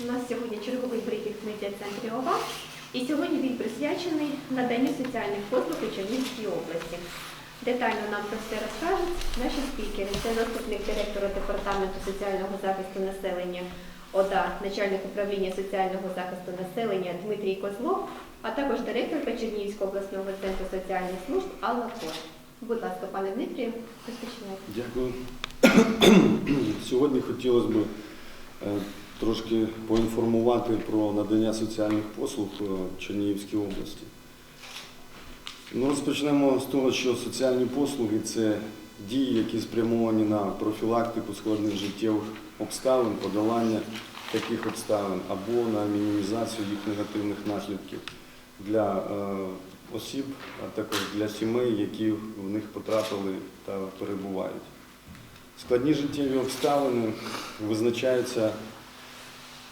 У нас сьогодні черговий брифінг медіа-центрі ОВА. І сьогодні він присвячений наданню соціальних послуг у Чернігівській області. Детально нам про все розкажуть наші спікери. Це заступник директора департаменту соціального захисту населення ОДА, начальник управління соціального захисту населення Дмитрій Козлов, а також директорка Чернігівського обласного центру соціальних служб Алла Кот. Будь ласка, пане Дмитрію, розпочинайте. Дякую. Сьогодні хотілося б е, трошки поінформувати про надання соціальних послуг е, в Чернігівській області. Ну, розпочнемо з того, що соціальні послуги це дії, які спрямовані на профілактику складних життєвих обставин, подолання таких обставин або на мінімізацію їх негативних наслідків для е, осіб, а також для сімей, які в них потрапили та перебувають. Складні життєві обставини визначаються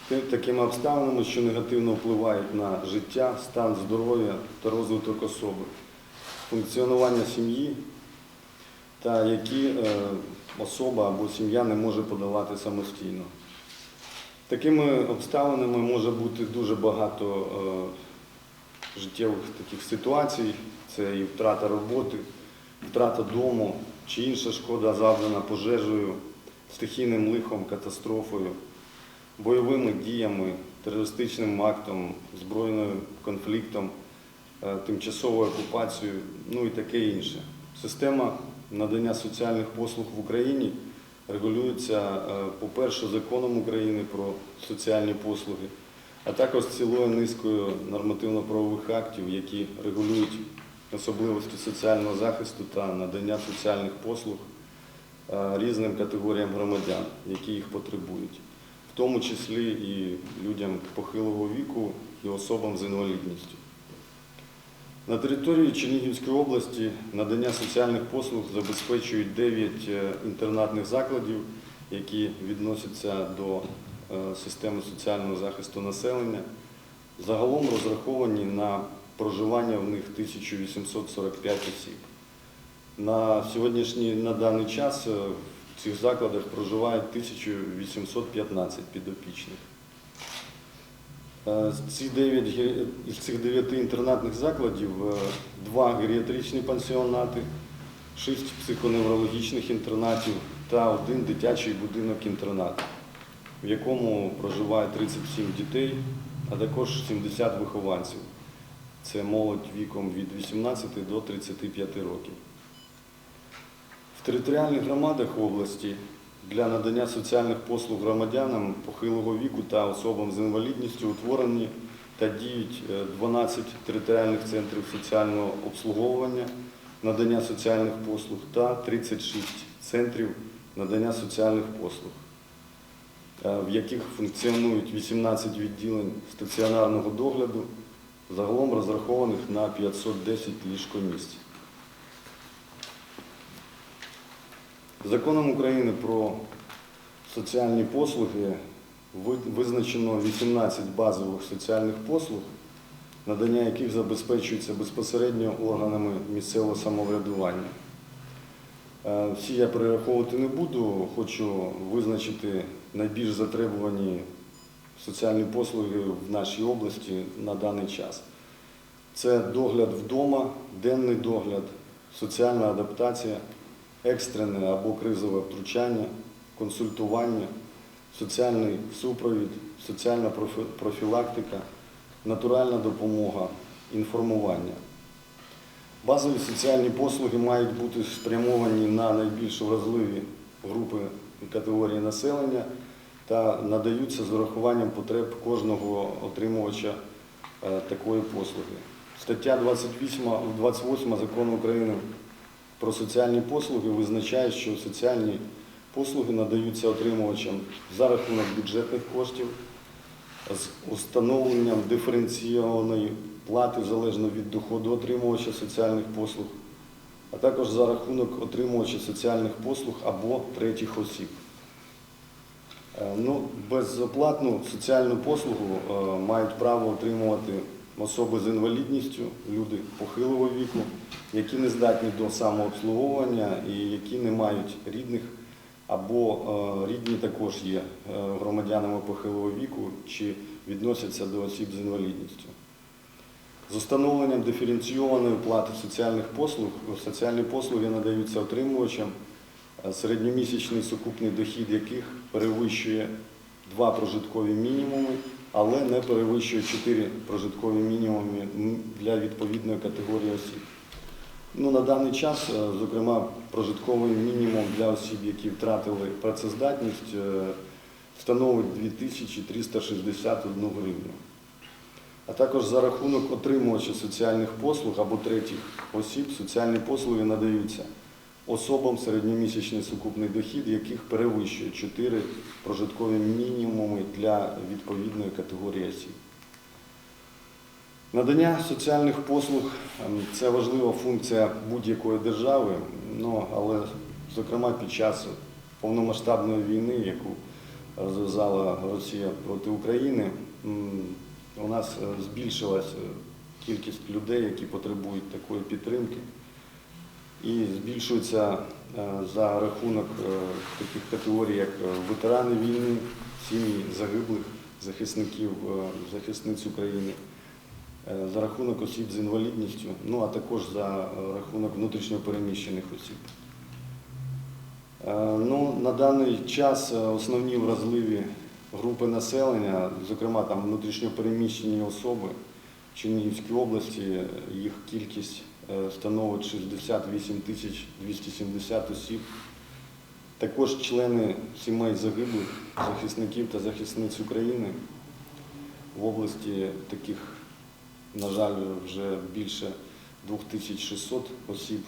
такими обставинами, що негативно впливають на життя, стан здоров'я та розвиток особи, функціонування сім'ї, та які е, особа або сім'я не може подолати самостійно. Такими обставинами може бути дуже багато е, життєвих таких ситуацій, це і втрата роботи, втрата дому чи інша шкода завдана пожежею, стихійним лихом, катастрофою, бойовими діями, терористичним актом, збройним конфліктом, е, тимчасовою окупацією, ну і таке інше. Система надання соціальних послуг в Україні регулюється, е, по-перше, законом України про соціальні послуги, а також цілою низкою нормативно-правових актів, які регулюють особливості соціального захисту та надання соціальних послуг е, різним категоріям громадян, які їх потребують, тому числі і людям похилого віку і особам з інвалідністю. На території Чернігівської області надання соціальних послуг забезпечують 9 е, інтернатних закладів, які відносяться до е, системи соціального захисту населення. Загалом розраховані на проживання в них 1845 осіб. На сьогоднішній на даний час е, в цих закладах проживають 1815 підопічних. Е, з цих дев'яти інтернатних закладів е, два геріатричні пансіонати, шість психоневрологічних інтернатів та один дитячий будинок-інтернат, в якому проживає 37 дітей, а також 70 вихованців. Це молодь віком від 18 до 35 років. Територіальних громадах області для надання соціальних послуг громадянам похилого віку та особам з інвалідністю утворені та діють е, 12 територіальних центрів соціального обслуговування, надання соціальних послуг та 36 центрів надання соціальних послуг, е, в яких функціонують 18 відділень стаціонарного догляду, загалом розрахованих на 510 ліжкомісць. Законом України про соціальні послуги визначено 18 базових соціальних послуг, надання яких забезпечується безпосередньо органами місцевого самоврядування. Е, Всі я перераховувати не буду, хочу визначити найбільш затребувані соціальні послуги в нашій області на даний час. Це догляд вдома, денний догляд, соціальна адаптація, екстрене або кризове втручання, консультування, соціальний супровід, соціальна профілактика, натуральна допомога, інформування. Базові соціальні послуги мають бути спрямовані на найбільш вразливі групи і категорії населення та надаються з урахуванням потреб кожного отримувача е, такої послуги. Стаття 28, 28 закону України про соціальні послуги визначає, що соціальні послуги надаються отримувачам за рахунок бюджетних коштів з установленням диференційованої плати залежно від доходу отримувача соціальних послуг, а також за рахунок отримувача соціальних послуг або третіх осіб. Е, Ну, безоплатну соціальну послугу е, мають право отримувати особи з інвалідністю, люди похилого віку, які не здатні до самообслуговування і які не мають рідних або е, рідні також є е, громадянами похилого віку чи відносяться до осіб з інвалідністю. З установленням диференційованої плати соціальних послуг соціальні послуги надаються отримувачам, е, середньомісячний сукупний дохід яких перевищує два прожиткові мінімуми, але не перевищує чотири прожиткові мінімуми для відповідної категорії осіб. Ну, на даний час, е, зокрема, прожитковий мінімум для осіб, які втратили працездатність, е, становить 2361 гривню. А також за рахунок отримувача соціальних послуг або третіх осіб соціальні послуги надаються особам середньомісячний сукупний дохід, яких перевищує 4 прожиткові мінімуми для відповідної категорії осіб. Надання соціальних послуг ем, це важлива функція будь-якої держави, ну, але, зокрема, під час повномасштабної війни, яку розв'язала Росія проти України, у нас е, збільшилася кількість людей, які потребують такої підтримки, і збільшується е, за рахунок е, таких категорій, як е, ветерани війни, сім'ї загиблих захисників, захисниць України за рахунок осіб з інвалідністю, ну а також за рахунок внутрішньопереміщених осіб. Ну, на даний час основні вразливі групи населення, зокрема там внутрішньопереміщені особи Чернігівській області, їх кількість становить 68 тисяч 270 осіб. Також члени сімей загиблих захисників та захисниць України в області таких на жаль, вже більше 2600 осіб.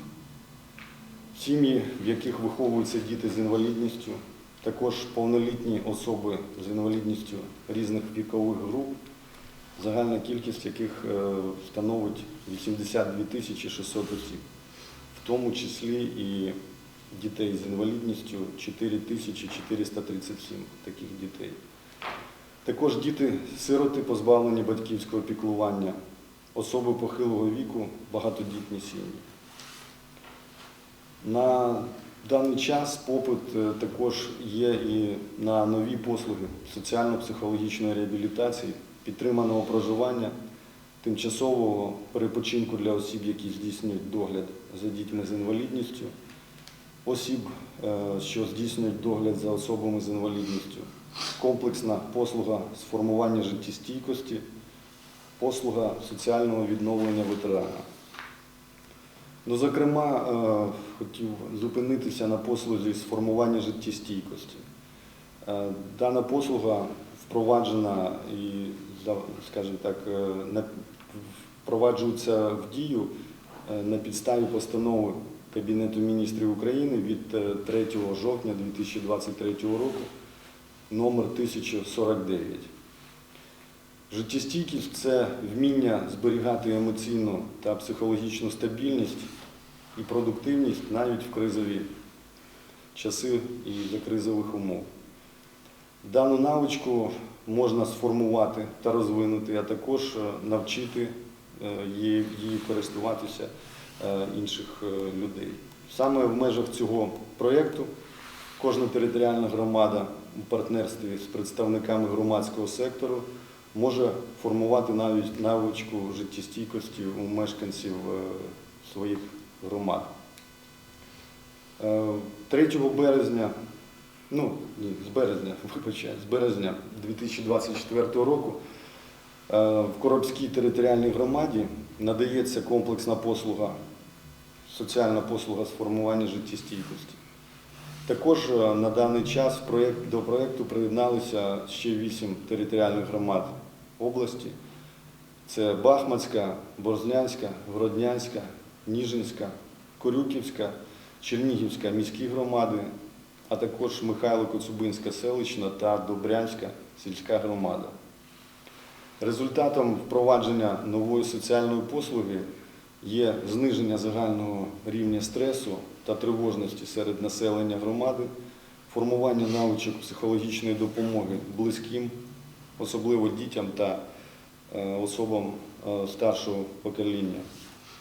Сім'ї, в яких виховуються діти з інвалідністю, також повнолітні особи з інвалідністю різних вікових груп, загальна кількість яких е, становить 82 тисячі 600 осіб, в тому числі і дітей з інвалідністю 4 тисячі 437 таких дітей. Також діти-сироти, позбавлені батьківського піклування, особи похилого віку, багатодітні сім'ї. На даний час попит е, також є і на нові послуги соціально-психологічної реабілітації, підтриманого проживання, тимчасового перепочинку для осіб, які здійснюють догляд за дітьми з інвалідністю, осіб, е, що здійснюють догляд за особами з інвалідністю, комплексна послуга з формування життєстійкості, послуга соціального відновлення ветерана. Ну, зокрема, е, хотів зупинитися на послузі з формування життєстійкості. Е, Дана послуга впроваджена і, скажімо так, е, впроваджується в дію е, на підставі постанови Кабінету міністрів України від е, 3 жовтня 2023 року номер 1049. Життєстійкість це вміння зберігати емоційну та психологічну стабільність і продуктивність навіть в кризові часи і за кризових умов. Дану навичку можна сформувати та розвинути, а також е, навчити е, її, користуватися е, інших людей. Саме в межах цього проєкту кожна територіальна громада у партнерстві з представниками громадського сектору може формувати навичку життєстійкості у мешканців своїх громад. Е, 3 березня, ну ні, з березня, вибачаю, з березня 2024 року е, в Коробській територіальній громаді надається комплексна послуга, соціальна послуга з формування життєстійкості. Також е, на даний час до проєкту приєдналися ще вісім територіальних громад області. Це Бахмацька, Борзнянська, Гроднянська, Ніжинська, Корюківська, Чернігівська міські громади, а також Михайло-Коцюбинська селищна та Добрянська сільська громада. Результатом впровадження нової соціальної послуги є зниження загального рівня стресу та тривожності серед населення громади, формування навичок психологічної допомоги близьким, особливо дітям та е, особам е, старшого покоління,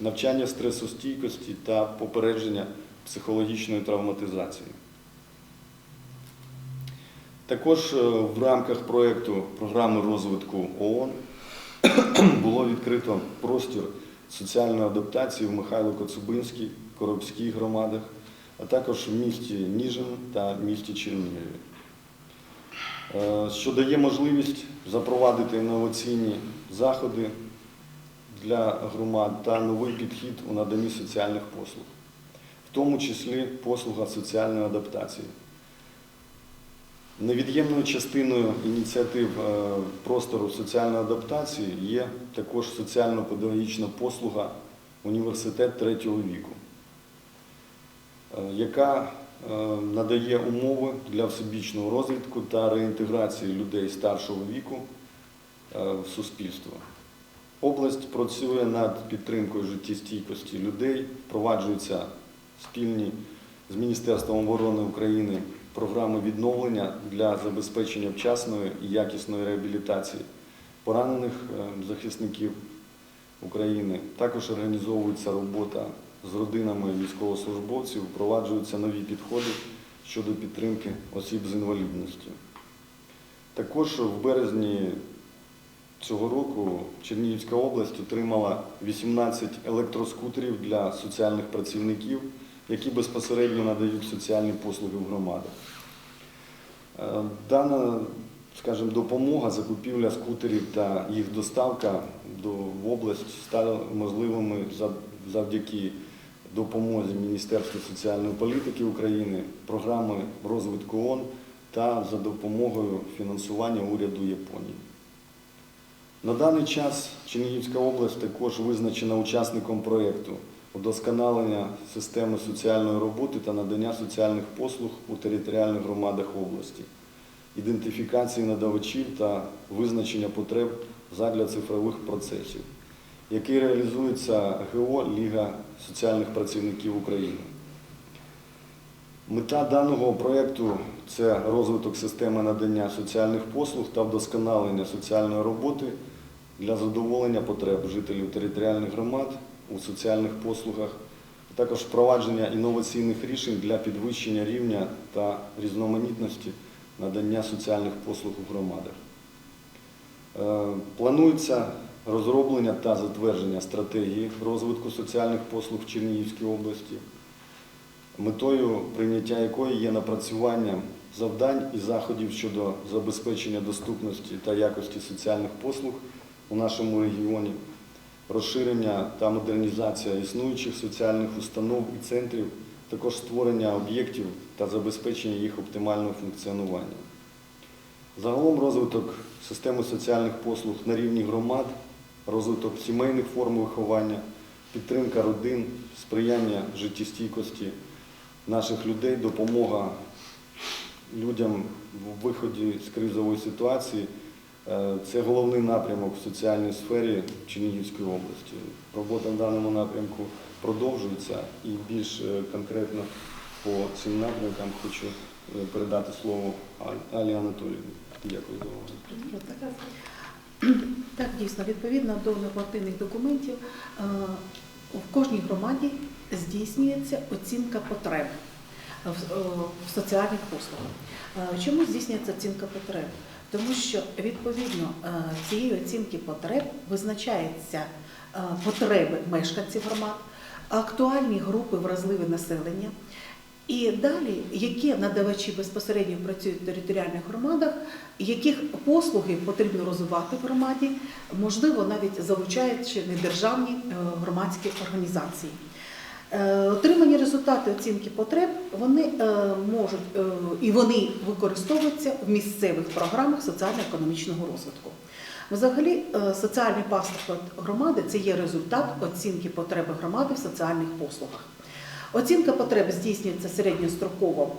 навчання стресостійкості та попередження психологічної травматизації. Також е, в рамках проєкту програми розвитку ООН було відкрито простір соціальної адаптації в Михайло Коцубинській, Коробській громадах, а також в місті Ніжин та місті Чернігові, Е, що дає можливість запровадити інноваційні заходи для громад та новий підхід у наданні соціальних послуг, в тому числі послуга соціальної адаптації. Невід'ємною частиною ініціатив е, простору соціальної адаптації є також соціально-педагогічна послуга університет третього віку, е, яка е, надає умови для всебічного розвитку та реінтеграції людей старшого віку в суспільство. Область працює над підтримкою життєстійкості людей, впроваджуються спільні з Міністерством оборони України програми відновлення для забезпечення вчасної і якісної реабілітації поранених е, захисників України. Також організовується робота з родинами військовослужбовців, впроваджуються нові підходи щодо підтримки осіб з інвалідністю. Також в березні цього року Чернігівська область отримала 18 електроскутерів для соціальних працівників, які безпосередньо надають соціальні послуги в громадах. Е, Дана, скажімо, допомога, закупівля скутерів та їх доставка до, в область стали можливими завдяки допомозі Міністерства соціальної політики України, програми розвитку ООН та за допомогою фінансування уряду Японії. На даний час Чернігівська область також визначена учасником проєкту удосконалення системи соціальної роботи та надання соціальних послуг у територіальних громадах області, ідентифікації надавачів та визначення потреб задля цифрових процесів, який реалізується ГО Ліга соціальних працівників України. Мета даного проєкту це розвиток системи надання соціальних послуг та вдосконалення соціальної роботи для задоволення потреб жителів територіальних громад у соціальних послугах, а також впровадження інноваційних рішень для підвищення рівня та різноманітності надання соціальних послуг у громадах. Е, Планується розроблення та затвердження стратегії розвитку соціальних послуг в Чернігівській області метою прийняття якої є напрацювання завдань і заходів щодо забезпечення доступності та якості соціальних послуг у нашому регіоні, розширення та модернізація існуючих соціальних установ і центрів, також створення об'єктів та забезпечення їх оптимального функціонування. Загалом розвиток системи соціальних послуг на рівні громад, розвиток сімейних форм виховання, підтримка родин, сприяння життєстійкості наших людей, допомога людям в виході з кризової ситуації. Е, Це головний напрямок в соціальній сфері Чернігівської області. Робота в даному напрямку продовжується і більш е, конкретно по цим напрямкам хочу е, передати слово Алі Анатоліївні. Дякую за увагу. Так, дійсно, відповідно до нормативних документів, в кожній громаді здійснюється оцінка потреб в соціальних послугах. Чому здійснюється оцінка потреб? Тому що відповідно е, цієї оцінки потреб визначаються е, потреби мешканців громад, актуальні групи вразливе населення. І далі, які надавачі безпосередньо працюють в територіальних громадах, яких послуги потрібно розвивати в громаді, можливо, навіть залучаючи недержавні е, громадські організації. Е, Отримані результати оцінки потреб вони е, можуть е, і вони використовуються в місцевих програмах соціально-економічного розвитку. Взагалі, соціальний паспорт громади це є результат оцінки потреби громади в соціальних послугах. Оцінка потреб здійснюється середньостроково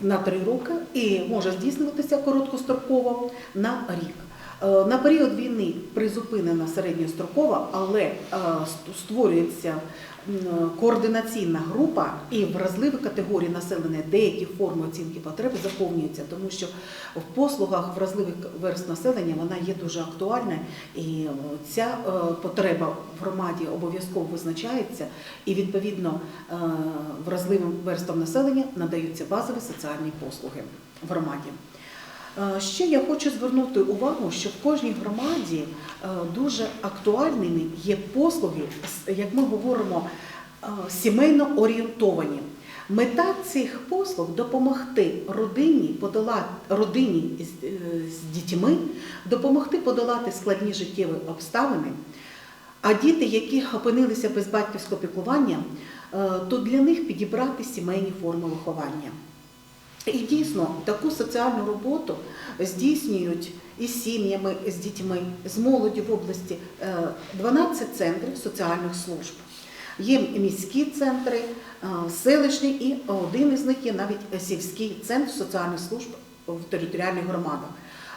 на три роки і може здійснюватися короткостроково на рік. На період війни призупинена середньостроково, але створюється координаційна група і вразливі категорії населення, деякі форми оцінки потреб заповнюються, тому що в послугах вразливих верст населення вона є дуже актуальна, і е, ця е, потреба в громаді обов'язково визначається, і відповідно е, вразливим верстам населення надаються базові соціальні послуги в громаді. Е, Ще я хочу звернути увагу, що в кожній громаді е, дуже актуальними є послуги, як ми говоримо, е, сімейно орієнтовані. Мета цих послуг допомогти родині подолати родині з, дітьми, допомогти подолати складні життєві обставини. А діти, які опинилися без батьківського піклування, то для них підібрати сімейні форми виховання. І дійсно таку соціальну роботу здійснюють із сім'ями, з дітьми, з молоді в області е, 12 центрів соціальних служб. Є міські центри, е, селищні і один із них є навіть сільський центр соціальних служб в територіальних громадах.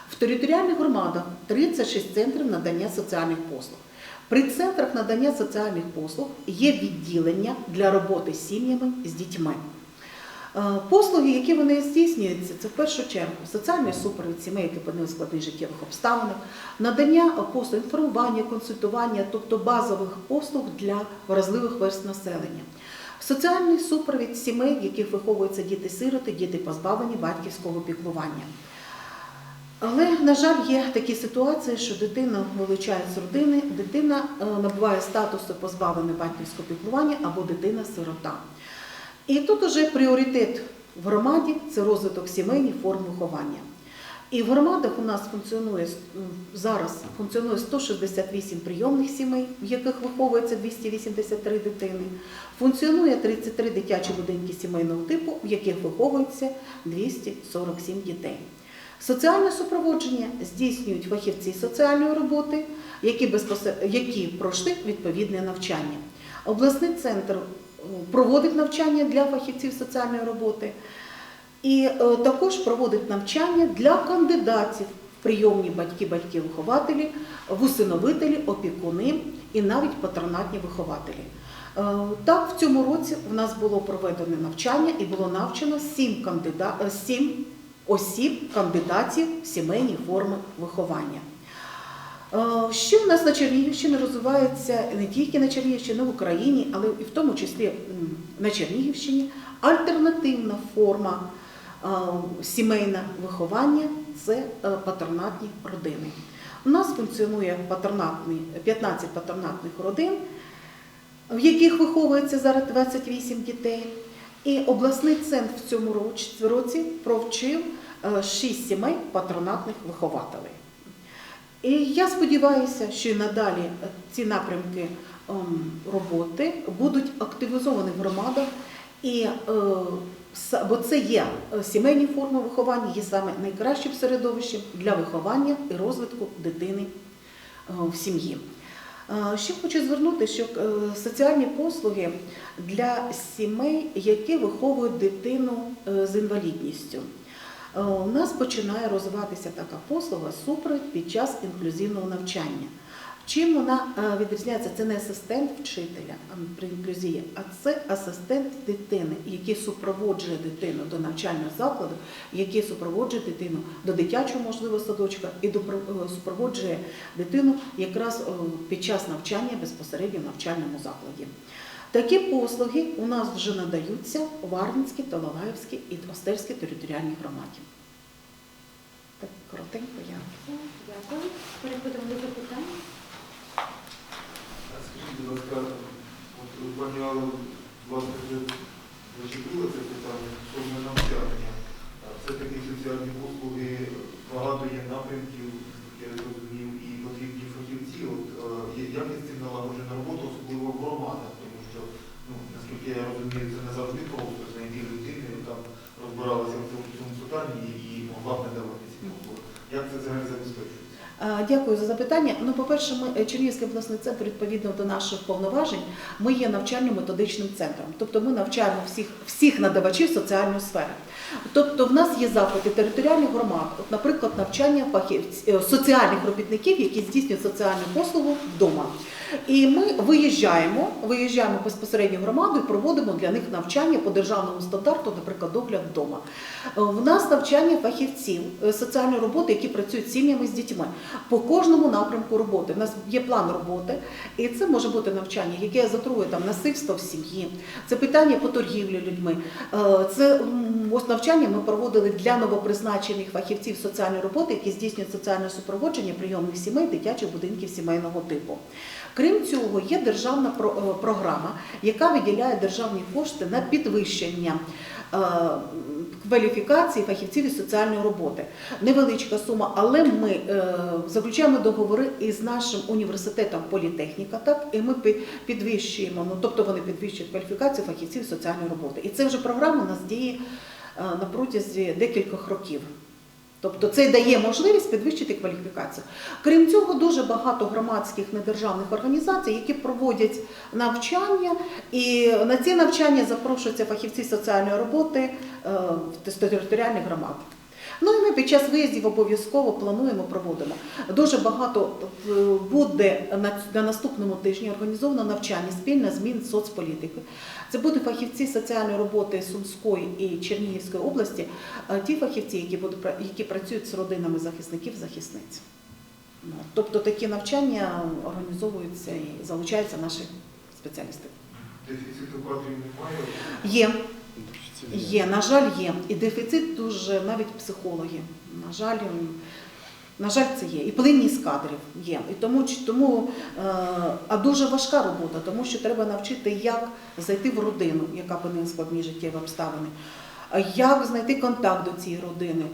В територіальних громадах 36 центрів надання соціальних послуг. При центрах надання соціальних послуг є відділення для роботи з сім'ями з дітьми. Е, Послуги, які вони здійснюються, це в першу чергу соціальний супровід сімей, які в складних життєвих обставинах, надання послуг інформування, консультування, тобто базових послуг для вразливих верст населення. Соціальний супровід сімей, в яких виховуються діти-сироти, діти позбавлені батьківського піклування. Але, на жаль, є такі ситуації, що дитина вилучають з родини, дитина е, набуває статусу позбавленої батьківського піклування або дитина-сирота. І тут уже пріоритет в громаді це розвиток сімейних форм виховання. І в громадах у нас функціонує зараз функціонує 168 прийомних сімей, в яких виховується 283 дитини. Функціонує 33 дитячі будинки сімейного типу, в яких виховується 247 дітей. Соціальне супроводження здійснюють фахівці соціальної роботи, які, безпосередньо, які пройшли відповідне навчання. Обласний центр проводить навчання для фахівців соціальної роботи і е, також проводить навчання для кандидатів в прийомні батьки, батьки-вихователі, усиновителі, опікуни і навіть патронатні вихователі. Е, Так, в цьому році в нас було проведено навчання і було навчено сім, кандида... е, сім осіб, кандидатів сімейні форми виховання. Е, Ще в нас на Чернігівщині розвивається не тільки на Чернігівщині, в Україні, але і в тому числі на Чернігівщині альтернативна форма е, сімейне виховання це е, патронатні родини. У нас функціонує патронатний, 15 патронатних родин, в яких виховується зараз 28 дітей. І обласний центр в цьому році провчив 6 сімей патронатних вихователей. І я сподіваюся, що і надалі ці напрямки ем, роботи будуть активізовані в громадах, і, е, бо це є е, сімейні форми виховання, є саме найкращим середовищем для виховання і розвитку дитини е, в сім'ї. Ще хочу звернути, що соціальні послуги для сімей, які виховують дитину з інвалідністю. Е, У нас починає розвиватися така послуга супровід під час інклюзивного навчання. Чим вона е, відрізняється? Це не асистент вчителя при інклюзії, а це асистент дитини, який супроводжує дитину до навчального закладу, який супроводжує дитину до дитячого можливо садочка і е, супроводжує дитину якраз під час навчання безпосередньо в навчальному закладі. Такі послуги у нас вже надаються у Варвинській, Талалаївській і Остерській територіальній громаді. Так коротенько я. Дякую. Переходимо до запитань. Скажіть, будь ласка, от пані Алла, власне, вже зачепила це питання стосовно навчання. А Все-таки соціальні послуги багато є напрямків, як я зрозумів, і потрібні фахівці. От, е, як є з цим налагоджена робота, особливо в громадах, тому що, ну, наскільки я розумію, це не завжди просто знайти людину, яка розбиралася в цьому, питанні і могла б надавати ці послуги. Як це взагалі забезпечується? Е, Дякую за запитання. Ну, по-перше, ми е, Чернігівський обласний центр відповідно до наших повноважень. Ми є навчально-методичним центром, тобто ми навчаємо всіх всіх надавачів соціальної сфери. Тобто, в нас є запити територіальних громад, от, наприклад, навчання фахівць- е, соціальних робітників, які здійснюють соціальну послугу вдома. І ми виїжджаємо, виїжджаємо безпосередньо в громаду і проводимо для них навчання по державному стандарту, наприклад, догляд вдома. В нас навчання фахівців е, соціальної роботи, які працюють з сім'ями з дітьми по кожному напрямку роботи. У нас є план роботи, і це може бути навчання, яке затрує там насильство в сім'ї, це питання по торгівлі людьми. Е, Це ось навчання ми проводили для новопризначених фахівців соціальної роботи, які здійснюють соціальне супроводження прийомних сімей, дитячих будинків сімейного типу. Крім цього, є державна е, програма, яка виділяє державні кошти на підвищення е, кваліфікації фахівців із соціальної роботи. Невеличка сума, але ми е, заключаємо договори із нашим університетом політехніка, так і ми підвищуємо. Ну тобто вони підвищують кваліфікацію фахівців соціальної роботи. І це вже програма у нас діє на протязі декількох років. Тобто це дає можливість підвищити кваліфікацію. Крім цього, дуже багато громадських недержавних організацій, які проводять навчання, і на ці навчання запрошуються фахівці соціальної роботи з в територіальних громад. Ну і ми під час виїздів обов'язково плануємо, проводимо. Дуже багато е, буде на, на наступному тижні організовано навчання спільне з Мінсоцполітики. Це будуть фахівці соціальної роботи Сумської і Чернігівської області, е, ті фахівці, які будуть які працюють з родинами захисників захисниць. Ну, Тобто такі навчання організовуються і залучаються наші спеціалісти. Дефіциту кадрів немає. Є, є, на жаль, є. І дефіцит дуже навіть психологи. На жаль, на жаль, це є. І плинність кадрів є. І тому, тому е, а дуже важка робота, тому що треба навчити, як зайти в родину, яка опинила складні життєві обставини, як знайти контакт до цієї родини,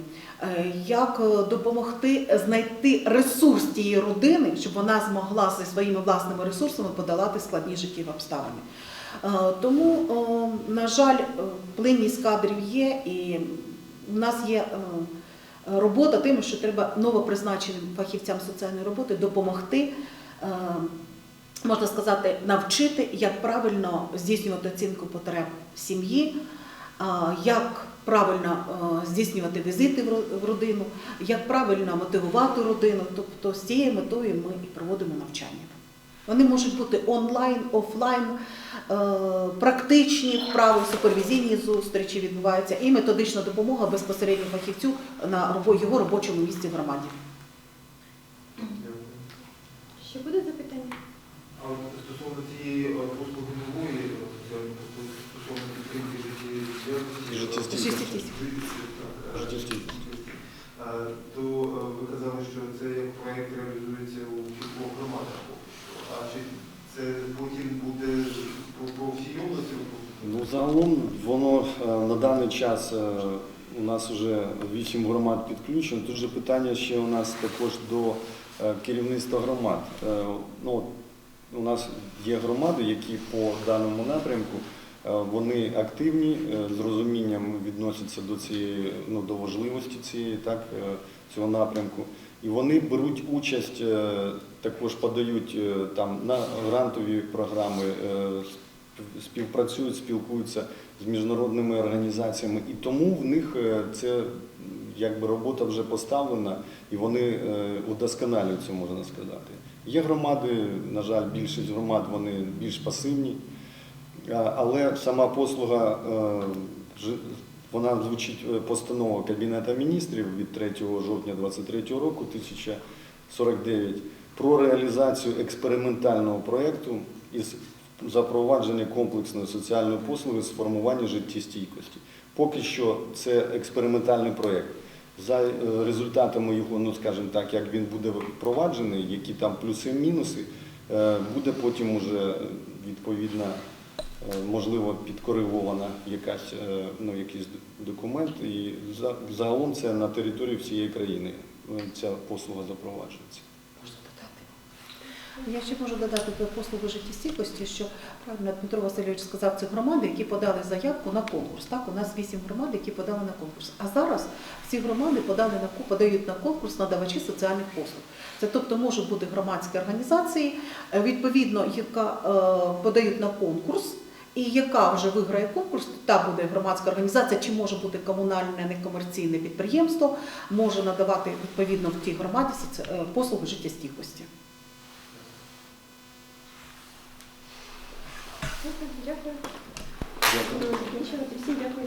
е, як е, допомогти знайти ресурс тієї родини, щоб вона змогла зі своїми власними ресурсами подолати складні життєві обставини. Е, Тому, на жаль, плинність кадрів є, і в нас є робота тим, що треба новопризначеним фахівцям соціальної роботи допомогти, можна сказати, навчити, як правильно здійснювати оцінку потреб сім'ї, як правильно е, здійснювати візити в родину, як правильно мотивувати родину. Тобто з цією метою ми і проводимо навчання. Вони можуть бути онлайн, офлайн, е, практичні вправи, супервізійні зустрічі відбуваються і методична допомога безпосередньо фахівцю на його робочому місці в громаді. Ще буде запитання? А стосовно цієї е, послуги нової е, соціальної послуги, стосовно підтримки Е, То е, ви казали, що це як проєкт реалізується у кількох громадах. А чи це потім буде по, по всій області? Ну, загалом воно е, на даний час е, у нас вже вісім громад підключено. Тут же питання ще у нас також до керівництва громад. Ну, у нас є громади, які по даному напрямку вони активні, е, з розумінням відносяться до цієї, ну, до важливості цієї, так, е, цього напрямку. І вони беруть участь, е, також подають е, там на грантові програми, е, співпрацюють, спілкуються з міжнародними організаціями. І тому в них е, це якби робота вже поставлена, і вони е, удосконалюються, можна сказати. Є громади, на жаль, більшість громад вони більш пасивні, але сама послуга е, вона звучить е, постанова Кабінету міністрів від 3 жовтня 2023 року 1049 про реалізацію експериментального проєкту із запровадження комплексної соціальної послуги з формування життєстійкості. Поки що це експериментальний проєкт. За е, результатами його, ну скажімо так, як він буде впроваджений, які там плюси і мінуси, е, буде потім уже відповідно, е, можливо, підкоригована якась, е, ну, якийсь документ. І загалом це на території всієї країни е, ця послуга запроваджується. Я ще можу додати про послугу життєстійкості, що правильно Дмитро Васильович сказав, це громади, які подали заявку на конкурс. Так, у нас вісім громад, які подали на конкурс. А зараз ці громади подали на подають на конкурс надавачі соціальних послуг. Це тобто можуть бути громадські організації, е, відповідно, яка е, подають на конкурс. І яка вже виграє конкурс, та буде громадська організація, чи може бути комунальне некомерційне підприємство, може надавати відповідно в тій громаді е, послуги життєстійкості. Дякую. Дякую. Дякую. Всім дякую.